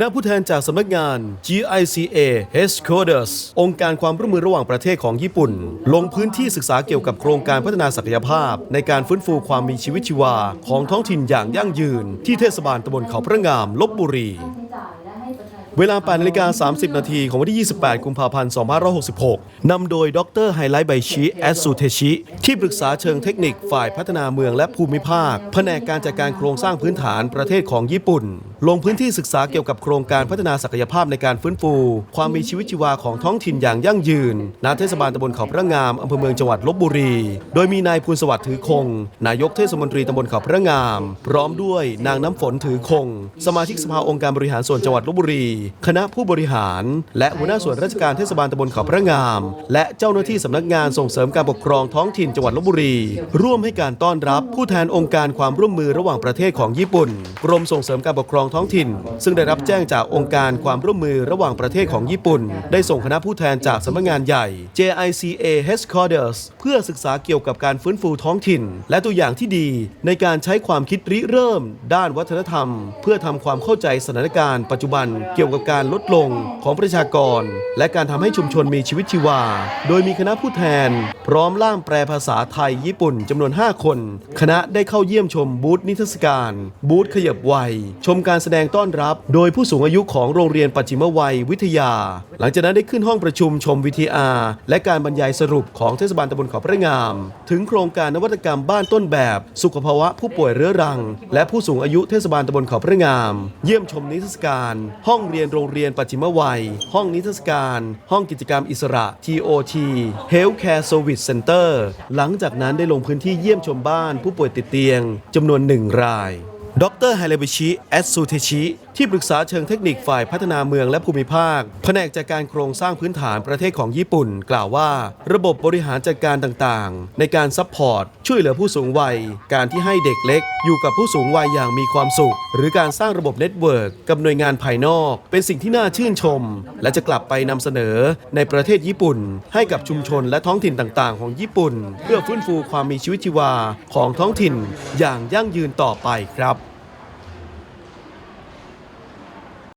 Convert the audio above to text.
คณะผู้แทนจากสำนักงาน GICA Headquarters องค์การความร่วมมือระหว่างประเทศของญี่ปุ่น ลงพื้นที่ศึกษาเกี่ยวกับโครงการพัฒนาศักยภาพ ในการฟื้นฟูความมีชีวิตชีวา ของท้องถิ่นอย่างยั่งยืน ที่เทศบาลตำบลเขาพระงามลบบุรีเวลา8นาฬิกา30 นาทีของวันที่ 28 กุมภาพันธ์ 2566 นำโดย ดรไฮไลท์ไบชิแอสซูเทชิ ที่ปรึกษาเชิงเทคนิคฝ่ายพัฒนาเมืองและภูมิภาค แผนกการจัดการโครงสร้างพื้นฐานประเทศของญี่ปุ่นลงพื้นที่ศึกษาเกี่ยวกับโครงการพัฒนาศักยภาพในการฟื้นฟู ความมีชีวิตชีวาของท้องถิ่นอย่างยั่งยืน ณ เทศบาลตำบลเขาพระงาม อำเภอเมืองจังหวัดลบบุรี โดยมีนายภูลสวัสดิ์ถือคง นายกเทศมนตรีตำบลเขาพระงาม พร้อมด้วยนางน้ำฝนถือคง สมาชิกสภาองค์การบริหารส่วนจังหวัดลบบุรี คณะผู้บริหาร และหัวหน้าส่วนราชการเทศบาลตำบลเขาพระงาม และเจ้าหน้าที่สำนักงานส่งเสริมการปกครองท้องถิ่นจังหวัดลบบุรี ร่วมให้การต้อนรับผู้แทนองค์การความร่วมมือระหว่างประเทศของญี่ปุ่น กรมส่งเสริมการปกครองท้องถิ่น ซึ่งได้รับแจ้งจากองค์การความร่วมมือระหว่างประเทศของญี่ปุ่น ได้ส่งคณะผู้แทนจากสำนักงานใหญ่ JICA Headquarters เพื่อศึกษาเกี่ยวกับการฟื้นฟูท้องถิ่น และตัวอย่างที่ดีในการใช้ความคิดริเริ่ม ด้านวัฒนธรรม เพื่อทำความเข้าใจสถานการณ์ปัจจุบันเกี่ยวกับการลดลงของประชากร และการทำให้ชุมชนมีชีวิตชีวา โดยมีคณะผู้แทน พร้อมล่ามแปลภาษาไทยญี่ปุ่นจำนวน 5 คน คณะได้เข้าเยี่ยมชมบูธนิทรรศการ บูธขยับวัย ชมการแสดงต้อนรับ โดยผู้สูงอายุของโรงเรียนปัจฉิมวัยวิทยา หลังจากนั้นได้ขึ้นห้องประชุมชมวิทยาและการบรรยายสรุปของเทศบาลตำบลเขาพระงาม ถึงโครงการนวัตกรรมบ้านต้นแบบ สุขภาวะผู้ป่วยเรื้อรัง และผู้สูงอายุเทศบาลตำบลเขาพระงาม เยี่ยมชมนิทรรศการ ห้องเรียนโรงเรียนปัจฉิมวัย ห้องนิทรรศการ ห้องกิจกรรมอิสระ TOT Healthcare Service Center หลังจากนั้นได้ลงพื้นที่เยี่ยมชมบ้านผู้ป่วยติดเตียงจำนวนหนึ่งราย ดรไฮเลบิชิแอสซูเทชิที่ปรึกษาเชิงเทคนิคฝ่ายพัฒนาเมืองและภูมิภาค แผนกจัดการโครงสร้างพื้นฐานประเทศของญี่ปุ่น กล่าวว่า ระบบบริหารจัดการต่างๆ ในการซัพพอร์ต ช่วยเหลือผู้สูงวัย การที่ให้เด็กเล็ก อยู่กับผู้สูงวัยอย่างมีความสุข หรือการสร้างระบบเน็ตเวิร์กกับหน่วยงานภายนอก เป็นสิ่งที่น่าชื่นชม และจะกลับไปนำเสนอในประเทศญี่ปุ่น ให้กับชุมชนและท้องถิ่นต่างๆ ของญี่ปุ่น เพื่อฟื้นฟูความมีชีวิตชีวาของท้องถิ่นอย่างยั่งยืนต่อไปครับ